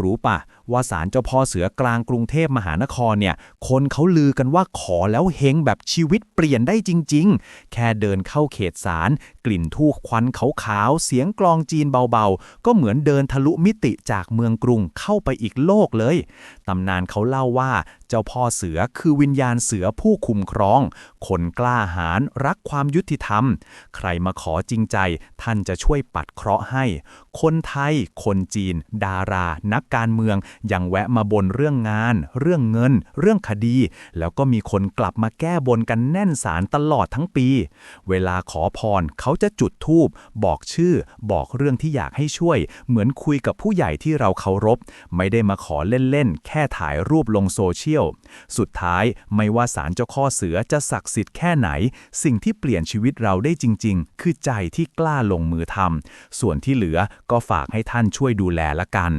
รู้ปะว่าศาลเจ้าพ่อเสือกลางกรุงเทพมหานครเนี่ย คนเขาลือกันว่าขอแล้วเฮงแบบชีวิตเปลี่ยนได้จริง ๆ แค่เดินเข้าเขตศาลกลิ่นทูกควันขาวๆ เสียงกลองจีนเบาๆ ก็เหมือนเดินทะลุมิติจากเมืองกรุงเข้าไปอีกโลกเลย ตำนานเขาเล่าว่า เจ้าพ่อเสือคือวิญญาณเสือผู้คุมครอง คนกล้าหาญรักความยุติธรรม ใครมาขอจริงใจ ท่านจะช่วยปัดเคราะห์ให้ คนไทย คนจีน ดารา นักการเมือง ยังแวะมาบนเรื่องงาน เรื่องเงิน เรื่องคดี แล้วก็มีคนกลับมาแก้บนกันแน่นสารตลอดทั้งปี เวลาขอพรเขาจะจุดธูป บอกชื่อ บอกเรื่องที่อยากให้ช่วย เหมือนคุยกับผู้ใหญ่ที่เราเคารพ ไม่ได้มาขอเล่นๆ แค่ถ่ายรูปลงโซเชียลสุดท้ายไม่ว่าสารเจ้าข้อเสือจะศักดิ์สิทธิ์แค่ไหน สิ่งที่เปลี่ยนชีวิตเราได้จริง ๆ คือใจที่กล้าลงมือทำส่วนที่เหลือก็ฝากให้ท่านช่วยดูแลละกัน